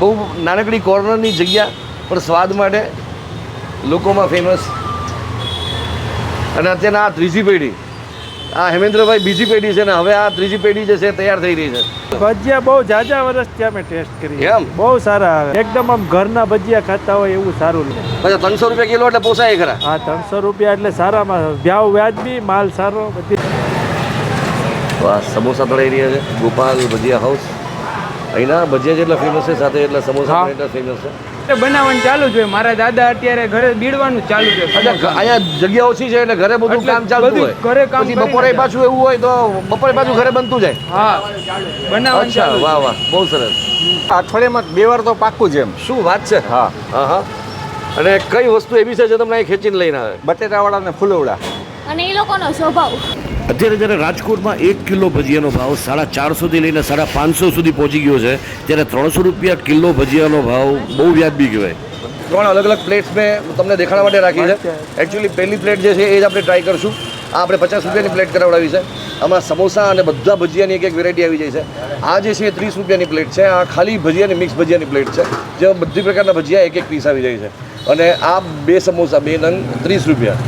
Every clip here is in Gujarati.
બહુ નાનકડી કોર્નરની જગ્યા પણ સ્વાદ માટે લોકોમાં ફેમસ અને અત્યારના આ ત્રીજી પેઢી. આ હેમેન્દ્રભાઈ બીજી પેઢી છે ને હવે આ ત્રીજી પેઢી જે છે તૈયાર થઈ રહી છે. ભજીયા બહુ જાજા વર્ષથી અમે ટેસ્ટ કરી એમ? બહુ સારા આવે. એકદમ આમ ઘરના ભજીયા ખાતા હોય એવું સારું લે પછી ત્રણસો રૂપિયા કિલો એટલે પોસાય ખરા. હા ત્રણસો રૂપિયા એટલે સારામાં ભાવ વ્યાજબી માલ સારો બધી. વાહ સમોસા તળાઈ રહ્યા છે. ગોપાલ ભજીયા હાઉસ અહીંના ભજીયા જેટલા ફેમસ છે સાથે એટલા સમોસા. પણ એટલા ફેમસ છે. બનાવવાનું ચાલુ જ હોય. મારા દાદા અત્યારે ઘરે બીડવાનું ચાલુ છે અહીંયા જગ્યા ઓછી છે એટલે ઘરે બધું કામ ચાલતું હોય. ઘરે કામ બપોરે પાછું એવું હોય તો બપોરે પાછું ઘરે બનતું જાય. હા બનાવવાનું અચ્છા વાહ વાહ બહુ સરસ. અઠવાડિયામાં બે વાર તો પાક્કું જ એમ. શું વાત છે? હા હા હા. અને કઈ વસ્તુ એવી છે જે તમને અહીં ખેંચીને લઈને આવે? બટેટાવાળા ને ફૂલવડા. અને એ લોકોનો સ્વભાવ. અત્યારે જ્યારે રાજકોટમાં એક કિલો ભજીયાનો ભાવ સાડા ચારસોથી લઈને સાડા પાંચસો સુધી પહોંચી ગયો છે, ત્યારે ત્રણસો રૂપિયા કિલો ભજીયાનો ભાવ બહુ વ્યાજબી કહેવાય. ત્રણ અલગ અલગ પ્લેટ્સ મેં તમને દેખાડવા માટે રાખી છે. એકચ્યુઅલી પહેલી પ્લેટ જે છે એ જ આપણે ટ્રાય કરશું. આ આપણે પચાસ રૂપિયાની પ્લેટ કરાવડાવી છે. આમાં સમોસા અને બધા ભજીયાની એક એક વેરાયટી આવી જાય છે. આ જે છે એ ત્રીસ રૂપિયાની પ્લેટ છે. આ ખાલી ભજીયાની મિક્સ ભજીયાની પ્લેટ છે. જેમાં બધી પ્રકારના ભજીયા એક એક પીસ આવી જાય છે. અને આ બે સમોસા, બે નંગ, ત્રીસ રૂપિયા.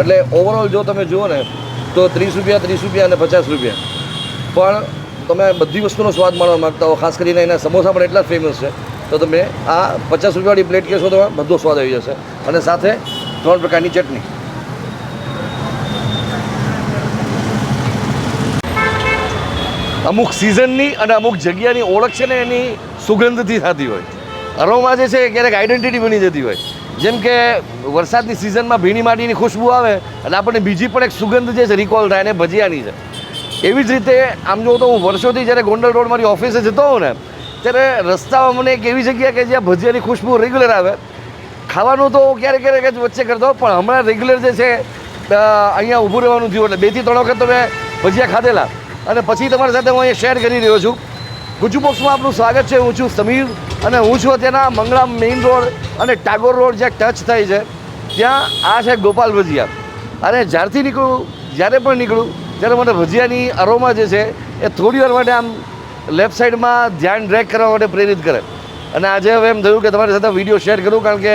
એટલે ઓવરઓલ જો તમે જુઓ ને તો ત્રીસ રૂપિયા ત્રીસ રૂપિયા અને પચાસ રૂપિયા. પણ તમે બધી વસ્તુનો સ્વાદ માણવા માગતા હો, ખાસ કરીને એના સમોસા પણ એટલા ફેમસ છે. તો તમે આ પચાસ રૂપિયાવાળી પ્લેટ કહેશો તો બધો સ્વાદ આવી જશે. અને સાથે ત્રણ પ્રકારની ચટણી. અમુક સિઝનની અને અમુક જગ્યાની ઓળખ છે ને એની સુગંધથી થતી હોય. અરોમા જે છે ક્યારેક આઈડેન્ટિટી બની જતી હોય. જેમ કે વરસાદની સિઝનમાં ભીણી માટીની ખુશ્બુ આવે એટલે આપણને બીજી પણ એક સુગંધ જે છે રિકોલ થાય અને ભજીયાની છે. એવી જ રીતે આમ જો તો હું વર્ષોથી જ્યારે ગોંડલ રોડ મારી ઓફિસે જતો હોઉં ને, ત્યારે રસ્તામાં મને એક એવી જગ્યા કે જ્યાં ભજીયાની ખુશ્બુ રેગ્યુલર આવે. ખાવાનું તો ક્યારેક ક્યારેક જ વચ્ચે કરતો પણ હમણાં રેગ્યુલર જે છે અહીંયા ઊભું રહેવાનું થયું. એટલે બેથી ત્રણ વખત તમે ભજીયા ખાધેલા. અને પછી તમારી સાથે હું અહીંયા શેર કરી રહ્યો છું. ગુજુ બોક્સમાં આપનું સ્વાગત છે. હું છું સમીર અને હું છું અત્યારના મંગળા મેઇન રોડ અને ટાગોર રોડ જ્યાં ટચ થાય છે. ત્યાં આ છે ગોપાલ ભજીયા. અને જ્યારથી નીકળું, જ્યારે પણ નીકળું, ત્યારે મને ભજીયાની અરોમા જે છે એ થોડી વાર માટે આમ લેફ્ટ સાઈડમાં ધ્યાન ડ્રેક કરવા માટે પ્રેરિત કરે. અને આજે હવે એમ થયું કે તમારી સાથે વીડિયો શેર કરું, કારણ કે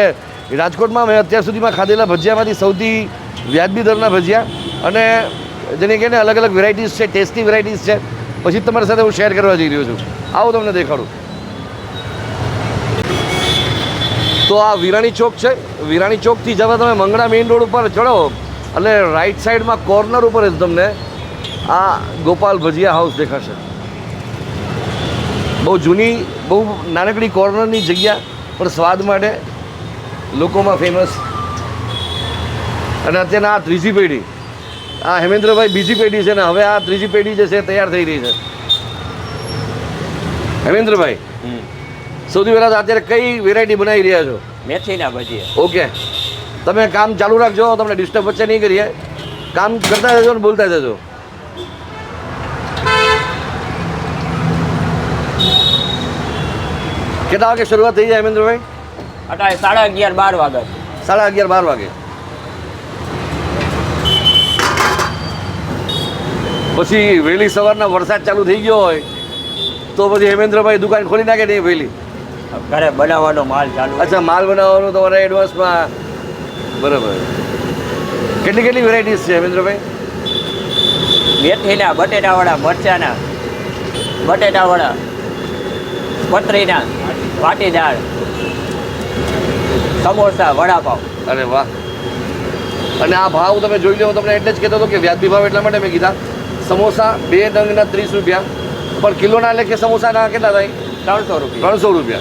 રાજકોટમાં મેં અત્યાર સુધીમાં ખાધેલા ભજીયામાંથી સૌથી વ્યાજબી દરના ભજીયા. અને જેને કહીને અલગ અલગ વેરાયટીઝ છે ટેસ્ટી વેરાયટીઝ છે. પછી તમારી સાથે હું શેર કરવા જઈ રહ્યો છું. આવો તમને દેખાડું. તો આ વિરાણી ચોક છે. વિરાણી ચોકથી જવા તમે મંગળા મેઇન રોડ ઉપર ચડો એટલે રાઈટ સાઈડમાં કોર્નર ઉપર જ તમને આ ગોપાલ ભજીયા હાઉસ દેખાશે. બહુ જૂની, બહુ નાનકડી કોર્નરની જગ્યા, પણ સ્વાદ માટે લોકોમાં ફેમસ અને અત્યારના આ ત્રીજી પેઢી. આ હેમેન્દ્રભાઈ બીજી પેઢી છે ને હવે આ ત્રીજી પેઢી જે છે તૈયાર થઈ રહી છે. હેમેન્દ્રભાઈ સૌથી પહેલાં અત્યારે કઈ વેરાયટી બનાવી રહ્યા છો? મેથીના ભજીયા. ઓકે. તમે કામ ચાલુ રાખજો તમને ડિસ્ટર્બ વચ્ચે નહીં કરીએ. કામ કરતા જજો ને બોલતા જજો. કેટલા વાગે શરૂઆત થઈ જાય હેમેન્દ્રભાઈ? અઢાર સાડા અગિયાર બાર વાગે. સાડા અગિયાર બાર વાગે. પછી વહેલી સવારના વરસાદ ચાલુ થઈ ગયો હોય તો પછી હેમેન્દ્રભાઈ દુકાન ખોલી નાખે નહીં વહેલી. ઘરે બનાવવાનો માલ ચાલુ અચ્છા માલ બનાવવાનો તમારા એડવાન્સમાં બરાબર. કેટલી કેટલી વેરાયટીઝ છે હેમેન્દ્રભાઈ? મેથીના બટેટાવાળા મરચાના બટેટાવાળા પતરીના પાટીદાળ સમોસા વડાપાવ. અરે વાહ. અને આ ભાવ તમે જોઈ લો તમને એટલે જ કહેતો હતો કે વ્યાજબી ભાવ એટલા માટે મેં કીધા. સમોસા બે દંગના ત્રીસ રૂપિયા પણ કિલોના લેખે સમોસાના કેટલા થાય? ત્રણસો રૂપિયા. ત્રણસો રૂપિયા.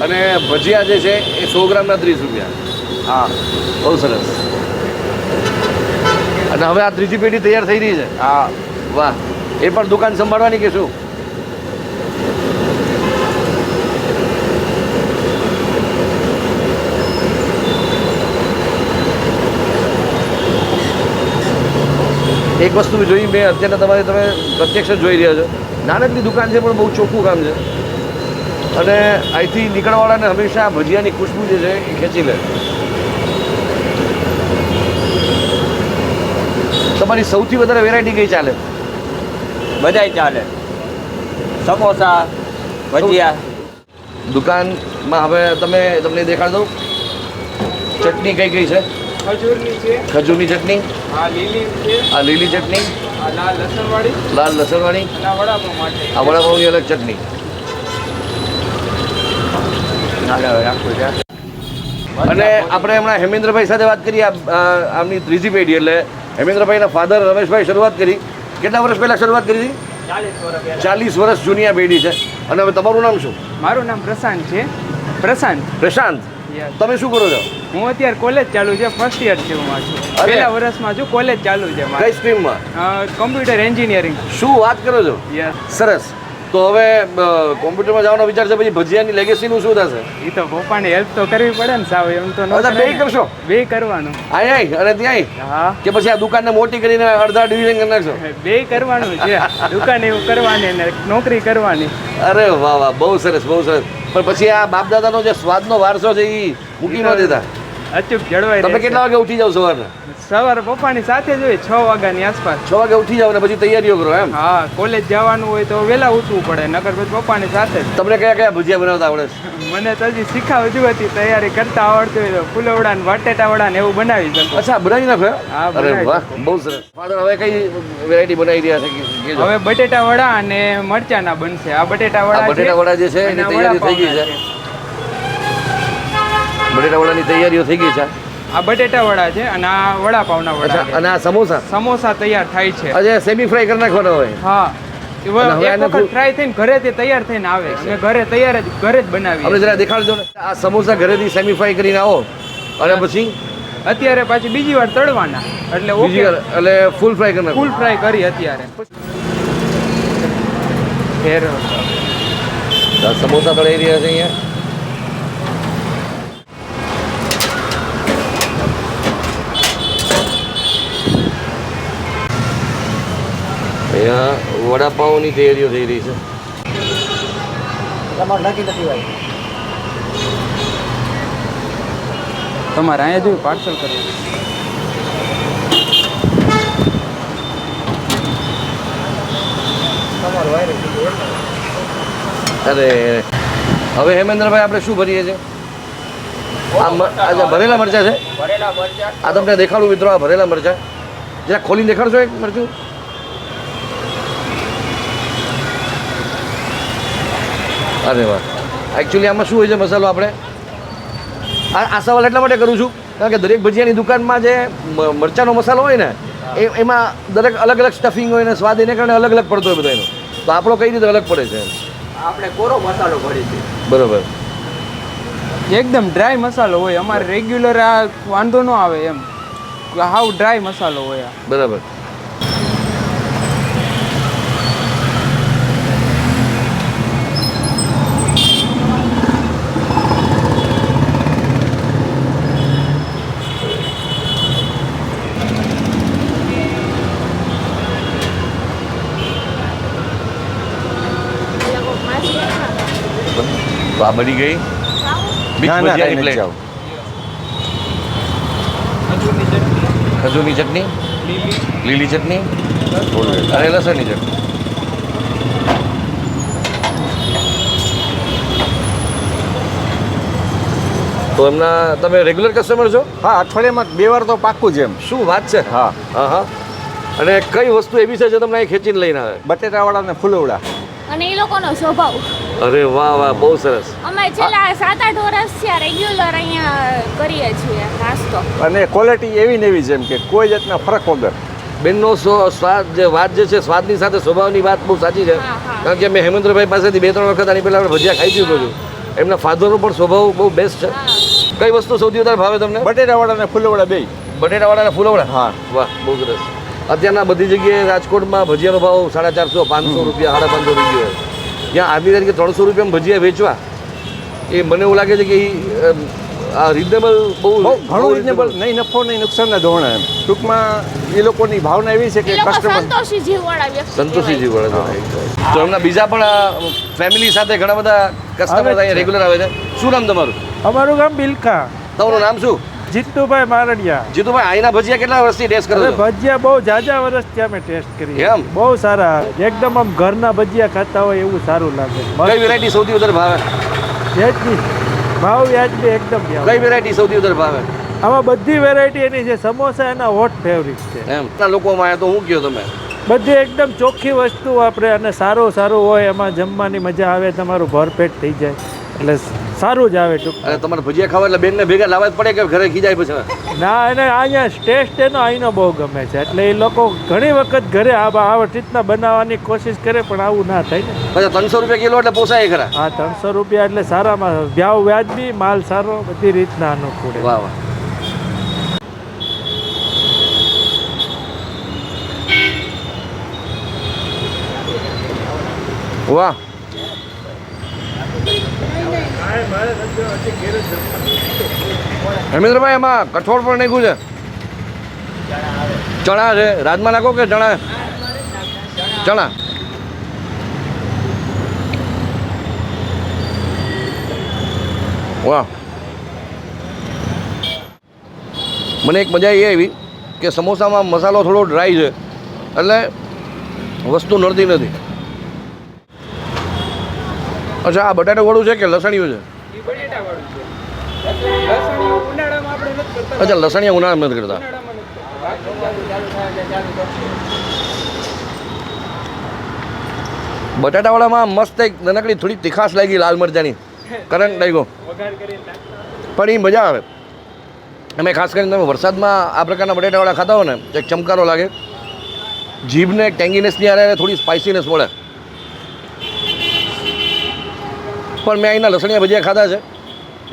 અને ભજીયા જે છે એ સો ગ્રામના ત્રીસ રૂપિયા. હા. બહુ સરસ. અને હવે આ ત્રીજી પેઢી તૈયાર થઈ રહી છે. હા. વાહ. એ પણ દુકાન સંભાળવાની કે શું? એક વસ્તુ જોઈ મેં અત્યારે તમારે તમે પ્રત્યક્ષ જોઈ રહ્યા છો. નાનકડી દુકાન છે પણ બહુ ચોખ્ખું કામ છે. અને અહીંથી નીકળવાવાળાને હંમેશા ભજીયાની ખુશ્બુ જે છે એ ખેંચી લે. તમારી સૌથી વધારે વેરાયટી કઈ ચાલે? બધાય ચાલે. સમોસા ભજીયા. દુકાનમાં હવે તમે તમને દેખાડ દઉં. ચટણી કઈ કઈ છે? ખજૂરની ચટણી? આ લીલી ચટણી? આ લાલ લસણવાળી. લાલ લસણવાળી? અને આ વડાપાઉની અલગ ચટણી. અને આપણે હમણાં હેમેન્દ્રભાઈ સાથે વાત કરી આમની ત્રીજી પેઢી એટલે હેમેન્દ્રભાઈના ફાધર રમેશભાઈ શરૂઆત કરી. કેટલા વર્ષ પહેલાં શરૂઆત કરી હતી? ચાલીસ વર્ષ જૂની આ પેઢી છે. અને હવે તમારું નામ શું? મારું નામ પ્રશાંત છે. પ્રશાંત. પ્રશાંત. તમે શું કરો છો? હું અત્યારે કોલેજ ચાલુ છે ફર્સ્ટ યર છે હું છું. પહેલા વર્ષમાં છું કોલેજ ચાલુ છે કઈ મારી સ્ટ્રીમમાં કમ્પ્યુટર એન્જિનિયરિંગ શું વાત કરો છો? યસ. સરસ. તો હવે કોમ્પ્યુટરમાં જવાનો વિચાર છે પછી ભજીયાની લેગેસીનું શું થશે? એ તો પપ્પાને હેલ્પ તો કરવી પડે ને સાવ એમ તો ન બેય ને. કરશો? બે કરવાનું. આય આય અને ત્યાં હા. કે પછી આ દુકાનને મોટી કરીને અડધા ડિવિઝન કરી નાખશો? બે કરવાનું છે. દુકાન એવું કરવાની ને નોકરી કરવાની. અરે વાહ વાહ બહુ સરસ બહુ સરસ. પણ પછી આ બાપ દાદાનો જે સ્વાદનો વારસો છે એ મૂકી ન દેતા. અચૂક જળવાઈ તમે કેટલા વાગે ઉઠી જાવ સવારે? સવારે પપ્પાની સાથે જ હોય છ વાગ્યાની આસપાસ. છ વાગે ઉઠી જાવ ને પછી તૈયારીઓ કરો એમ? હા કોલેજ જવાનું હોય તો વહેલા ઉઠવું પડે નકર પછી પપ્પાની સાથે જ. તમને કયા કયા ભજીયા બનાવતા આવડે મને તો હજી શીખાવતું હતી તૈયારી કરતા આવડતું હોય તો ફૂલવડા ને બટેટા વડા ને એવું બનાવી શકો. અચ્છા બનાવી નાખો હા, અરે વાહ બહુ સરસ. ફાધર હવે કઈ વેરાયટી બનાવી રહ્યા છે હવે બટેટા વડા અને મરચાના બનશે. આ બટેટા વડા બટેટા વડા જે છે એની તૈયારી થઈ ગઈ છે. બટેટા વડાની તૈયારીઓ થઈ ગઈ છે. આ બટેટા વડા છે અને આ વડાપાવના વડા છે. અને આ સમોસા? સમોસા તૈયાર થાય છે. અજે સેમી ફ્રાય કરી નાખવાના હોય. હા. અને એક વખત થઈને ઘરે તે તૈયાર થઈને આવે અમે ઘરે તૈયાર જ ઘરે જ આપણે બનાવીએ જરા દેખાડજો ને. આ સમોસા ઘરેથી સેમી ફ્રાય કરીને આવો. અને પછી? અત્યારે પાછી બીજી વાર તળવાના. એટલે ઓકે એટલે ફૂલ ફ્રાય કરી ફૂલ ફ્રાય કરી અત્યારે. સમોસા તળાઈ રહ્યા છે અહીંયા. અહીંયા વડાપાઉંની તૈયારીઓ થઈ રહી છે. તમારે અહીંયા જોયું પાર્સલ કરવું અરે હવે હેમેન્દ્રભાઈ આપણે શું ભરીએ છીએ? આ ભરેલા મરચા છે? આ તમને દેખાડું મિત્રો આ ભરેલા મરચા. જરા ખોલીને દેખાડશો એક મરચું? અરે વાહ. એકચ્યુઅલી આમાં શું હોય છે મસાલો આપણે? આ આ સવાલ એટલા માટે કરું છું કારણ કે દરેક ભજીયાની દુકાનમાં જે મ- મરચાંનો મસાલો હોય ને એ એમાં દરેક અલગ અલગ સ્ટફિંગ હોય ને સ્વાદ એને કારણે અલગ અલગ પડતો હોય બધાનો તો આપણો કઈ રીતે અલગ પડે છે? આપણે કોરો મસાલો ભરી છે બરોબર. એકદમ ડ્રાય મસાલો હોય. અમારે રેગ્યુલર આ વાંધો ન આવે એમ. હાવ ડ્રાય મસાલો હોય આ. બરાબર. આ બની ગઈ. ખજૂરની ચટણી. લીલી ચટણી? અરે લસણની ચટણી. તો એમના તમે રેગ્યુલર કસ્ટમર છો? હા અઠવાડિયામાં બે વાર તો પાક્કું જ એમ. શું વાત છે? હા. હા હા અને કઈ વસ્તુ એવી છે જે તમને અહીં ખેંચીને લઈને આવે? બટેટાવાળા ને ફૂલવડા. અને એ લોકોનો સ્વભાવ. અરે વાહ વાહ બહુ સરસ. અમે છેલ્લા સાત આઠ વર્ષથી આ રેગ્યુલર અહીંયા કરીએ છીએ નાસ્તો. અને ક્વોલિટી એવી ને એવી જેમ કે કોઈ જાતના ફરક વગર. બેનનો સ્વ- સ્વાદ જે વાત જે છે સ્વાદની સાથે સ્વભાવની વાત બહુ સાચી છે. કારણ કે મેં હેમંતભાઈ પાસેથી બે ત્રણ વખત આની પહેલાં આપણે ભજીયા ખાઈ ચૂક્યો છું એમના ફાધરનો પણ સ્વભાવ બહુ બેસ્ટ છે. કઈ વસ્તુ સૌથી વધારે ભાવે તમને? બટેટાવાળા અને ફૂલવડા બે. બટેટાવાળાના ફૂલવડા? હા. વાહ બહુ સરસ. અત્યારના બધી જગ્યાએ રાજકોટમાં ભજીયાનો ભાવ સાડા ચારસો પાંચસો રૂપિયા સાડા પાંચસો થઈ ત્યાં આજની તારીખે ત્રણસો રૂપિયામાં ભજીયા વેચવા એ મને એવું લાગે છે કે એ આ રિઝનેબલ બહુ બહુ ઘણું રિઝનેબલ નહીં નફો નહીં નુકસાનના ધોરણે એમ. ટૂંકમાં એ લોકોની ભાવના એવી છે કે કસ્ટમર સંતોષી જીવવાળા વ્યક્તિ. તો એમના બીજા પણ ફેમિલી સાથે ઘણા બધા કસ્ટમર અહીંયા રેગ્યુલર આવે છે. શું નામ તમારું? અમારું ગામ બિલકા તમારું નામ શું? જીતુભાઈ મારડિયા. જીતુભાઈ આઈના ભજીયા કેટલા વર્ષથી ટેસ્ટ કરો ભજીયા બહુ જાજા વર્ષથી અમે ટેસ્ટ કરી એમ? બહુ સારા. એકદમ આમ ઘરના ભજીયા ખાતા હોય એવું સારું લાગે. કઈ વેરાયટી સૌથી વધારે ભાવે? વ્યાજબી. ભાવ વ્યાજબી એકદમ કઈ વેરાયટી સૌથી વધારે ભાવે? આમાં બધી વેરાયટી એની છે. સમોસા એના હોટ ફેવરિટ છે. એમ. લોકોમાં આયા તો હું કયો તમે? બધી એકદમ ચોખ્ખી વસ્તુ વાપરે અને સારું સારું હોય એમાં જમવાની મજા આવે તમારું ભરપેટ થઈ જાય. એટલે સારું જ આવે ટૂંક અને તમારે ભજીયા ખાવા એટલે બેનને ભેગા લાવવા જ પડે કે ઘરે ખીજાય પછી? ના એને અહીંયા ટેસ્ટ એનો અહીંનો બહુ ગમે છે. એટલે એ લોકો ઘણી વખત ઘરે આ આ રીતના બનાવવાની કોશિશ કરે પણ આવું ના થાય ને. પછી ત્રણસો રૂપિયા કિલો એટલે પોસાય ખરા? હા ત્રણસો રૂપિયા એટલે સારામાં વ્યાવ વ્યાજબી માલ સારો બધી રીતના અનુકૂળ. વાહ વાહ. વાહ. હેમેન્દ્રભાઈ એમાં કઠોળ પણ નાખ્યું છે. ચણા છે. રાજમા નાખો કે ચણા? ચણા. વાહ. મને એક મજા એ આવી કે સમોસામાં મસાલો થોડો ડ્રાય છે. એટલે વસ્તુ નડતી નથી. અચ્છા આ બટાટા વડું છે કે લસણિયું છે? અચ્છા લસણિયા ઉનાળામાં નથી કરતા. બટાટાવાળામાં મસ્ત એક નાનકડી થોડી તીખાશ લાગી લાલ મરચાંની. કરંટ લાગ્યો. પણ એ મજા આવે. અમે ખાસ કરીને તમે વરસાદમાં આ પ્રકારના બટાટાવાળા ખાતા હો ને એક ચમકારો લાગે. જીભને ટેંગીનેસની આરે થોડી સ્પાઇસીનેસ મળે. પણ મેં અહીંના લસણિયા ભજીયા ખાધા છે.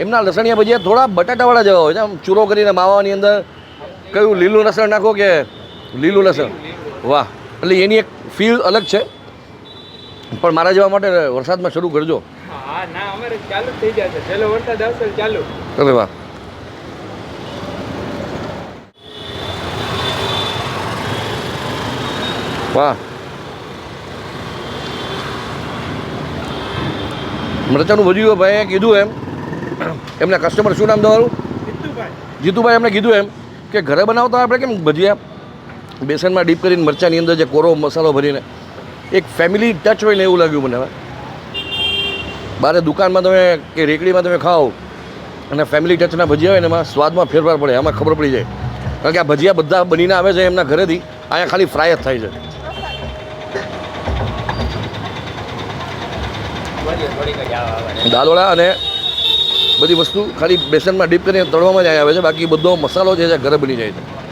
એમના લસણિયા ભજીયા થોડા બટાટાવાળા જેવા હોય છે. આમ ચૂરો કરીને માવાની અંદર કયું લીલું લસણ નાખો કે લીલું લસણ? વાહ. એટલે એની એક ફીલ અલગ છે. પણ મારા જેવા માટે વરસાદમાં શરૂ કરજો. અરે વાહ. અમારે ચાલુ જ થઈ જશે પેલો વરસાદ આવશે એટલે ચાલુ અરે વાહ વાહ મરચાનું ભજ્યું ભાઈએ કીધું એમ. એમના કસ્ટમર શું નામ તમારું? જીતુભાઈ. એમણે કીધું એમ કે ઘરે બનાવતા આપણે કેમ ભજીયા? બેસનમાં ડીપ કરીને મરચાંની અંદર જે કોરો મસાલો ભરીને એક ફેમિલી ટચ હોય ને એવું લાગ્યું મને બારે દુકાનમાં તમે કે રેકડીમાં તમે ખાઓ અને ફેમિલી ટચના ભજીયા હોય ને એમાં સ્વાદમાં ફેરફાર પડે આમાં ખબર પડી જાય. કારણ કે આ ભજીયા બધા બનીને આવે છે એમના ઘરેથી અહીંયા ખાલી ફ્રાય જ થાય છે. દાલવડા અને બધી વસ્તુ ખાલી બેસનમાં ડીપ કરીને તળવામાં જ આવે છે. બાકી બધો મસાલો જે છે ઘરે બની જાય છે.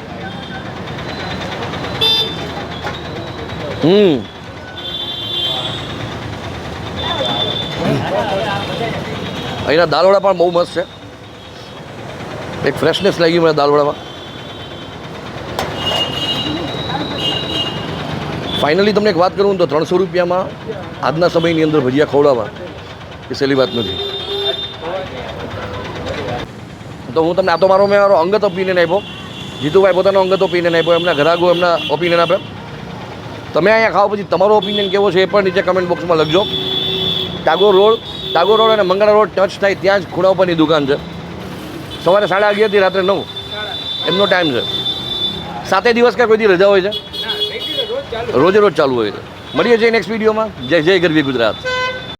હમ. અહીંના દાલવડા પણ બહુ મસ્ત છે. એક ફ્રેશનેસ લાગી મને દાલવડામાં ફાઇનલી તમને એક વાત કરું, તો ત્રણસો રૂપિયામાં આજના સમયની અંદર ભજીયા ખવડાવવા. એ સહેલી વાત નથી. તો હું તમને આ તો મારો, મેં મારો અંગત ઓપિનિયન આપ્યો. જીતુભાઈ પોતાનો અંગત ઓપિનિયન આપ્યો, એમના ઘરાગો એમના ઓપિનિયન આપે તમે અહીંયા ખાઓ, પછી તમારો ઓપિનિયન કેવો છે એ પણ નીચે કમેન્ટ બોક્સમાં લખજો. ટાગોર રોડ ટાગોર રોડ અને મંગળા રોડ ટચ થાય ત્યાં જ ખૂણા ઉપરની દુકાન છે. સવારે સાડા અગિયારથી રાત્રે નવ. એમનો ટાઈમ છે. સાતે દિવસ કોઈ દી રજા હોય છે ના રેગ્યુલર રોજ ચાલુ રોજે રોજ ચાલુ હોય છે. મળીએ છીએ નેક્સ્ટ વિડીયોમાં જય જય ગરવી ગુજરાત.